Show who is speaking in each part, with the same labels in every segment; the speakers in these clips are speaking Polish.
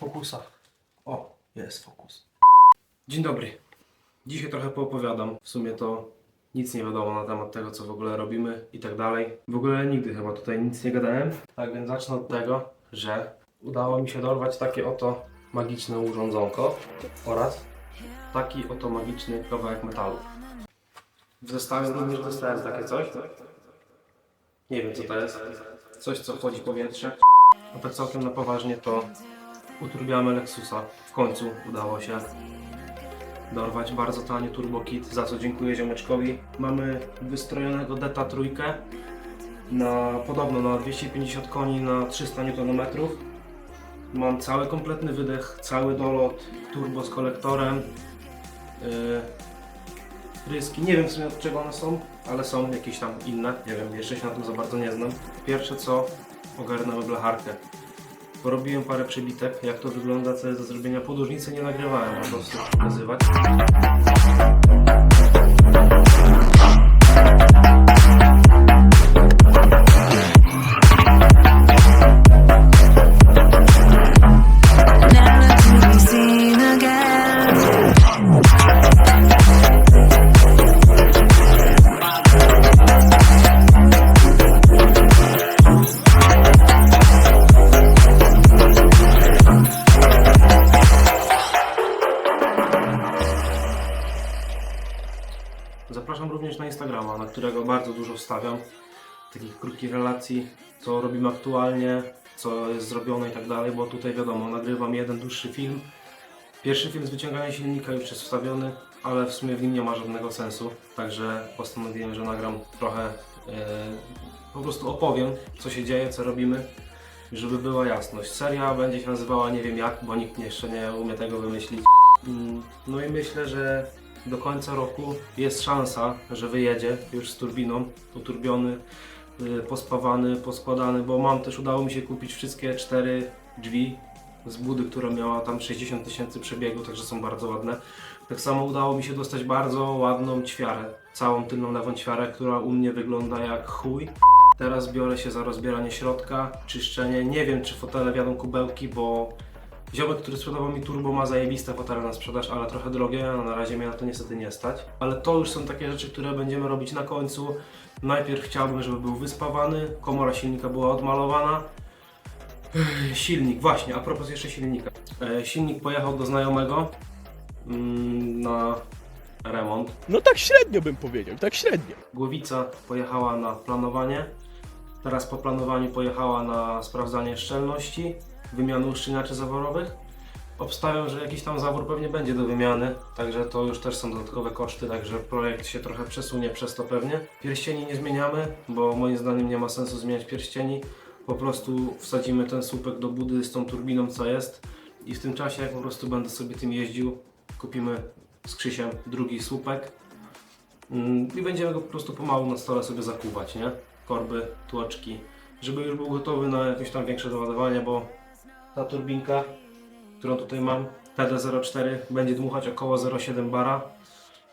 Speaker 1: fokusa. O, jest fokus. Dzień dobry. Dzisiaj trochę poopowiadam. W sumie to nic nie wiadomo na temat tego, co w ogóle robimy i tak dalej. W ogóle nigdy chyba tutaj nic nie gadałem. Tak więc zacznę od tego, że udało mi się dorwać takie oto magiczne urządzonko oraz taki oto magiczny kawałek metalu. W zestawie również dostałem takie coś. Nie wiem co to jest. Coś co wchodzi w powietrze. A tak całkiem na poważnie to uturbiamy Lexusa. W końcu udało się dorwać bardzo tanie turbo kit, za co dziękuję ziomeczkowi. Mamy wystrojonego Deta trójkę na podobno na 250 koni na 300 Nm. Mam cały kompletny wydech, cały dolot, turbo z kolektorem. Yy, Pryski, nie wiem w sumie od czego one są, ale są jakieś tam inne, nie wiem, jeszcze się na tym za bardzo nie znam. Pierwsze co, ogarnąłem blacharkę. Porobiłem parę przebitek, jak to wygląda, co jest do zrobienia. Podłużnicy nie nagrywałem, po prostu pokazywać. Zapraszam również na Instagrama, na którego bardzo dużo wstawiam takich krótkich relacji, co robimy aktualnie, co jest zrobione i tak dalej, bo tutaj wiadomo, nagrywam jeden dłuższy film. Pierwszy film z wyciągania silnika już jest wstawiony, ale w sumie w nim nie ma żadnego sensu, także postanowiłem, że nagram trochę, e, po prostu opowiem, co się dzieje, co robimy, żeby była jasność. Seria będzie się nazywała nie wiem jak, bo nikt jeszcze nie umie tego wymyślić. Mm, No i myślę, że do końca roku jest szansa, że wyjedzie już z turbiną, uturbiony, yy, pospawany, poskładany, bo mam też, udało mi się kupić wszystkie cztery drzwi z budy, która miała tam 60 tysięcy przebiegu, także są bardzo ładne. Tak samo udało mi się dostać bardzo ładną ćwiarę, całą tylną lewą ćwiarę, która u mnie wygląda jak chuj. Teraz biorę się za rozbieranie środka, czyszczenie. Nie wiem, czy fotele wiadą kubełki, bo Ziomek, który sprzedawał mi turbo ma zajebiste fotele na sprzedaż, ale trochę drogie, a na razie mnie na to niestety nie stać. Ale to już są takie rzeczy, które będziemy robić na końcu. Najpierw chciałbym, żeby był wyspawany, komora silnika była odmalowana. Ech, Silnik, właśnie, a propos jeszcze silnika. E, Silnik pojechał do znajomego mm, na remont.
Speaker 2: No tak średnio bym powiedział, tak średnio.
Speaker 1: Głowica pojechała na planowanie. Teraz po planowaniu pojechała na sprawdzanie szczelności, wymianę uszczelniaczy zaworowych. Obstawiam, że jakiś tam zawór pewnie będzie do wymiany, także to już też są dodatkowe koszty, także projekt się trochę przesunie przez to pewnie. Pierścieni nie zmieniamy, bo moim zdaniem nie ma sensu zmieniać pierścieni. Po prostu wsadzimy ten słupek do budy z tą turbiną, co jest i w tym czasie jak po prostu będę sobie tym jeździł, kupimy z Krzysiem drugi słupek Mm, I będziemy go po prostu pomału na stole sobie zakuwać, nie? Korby, tłoczki, żeby już był gotowy na jakieś tam większe doładowanie, bo ta turbinka, którą tutaj mam, TD04, będzie dmuchać około 0,7 bara.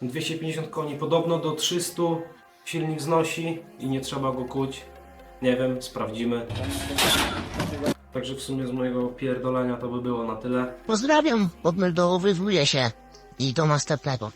Speaker 1: 250 koni, podobno do 300 silnik znosi i nie trzeba go kuć. Nie wiem, sprawdzimy. Także w sumie z mojego pierdolenia to by było na tyle.
Speaker 3: Pozdrawiam, odmeldowywuję się. I do następnego.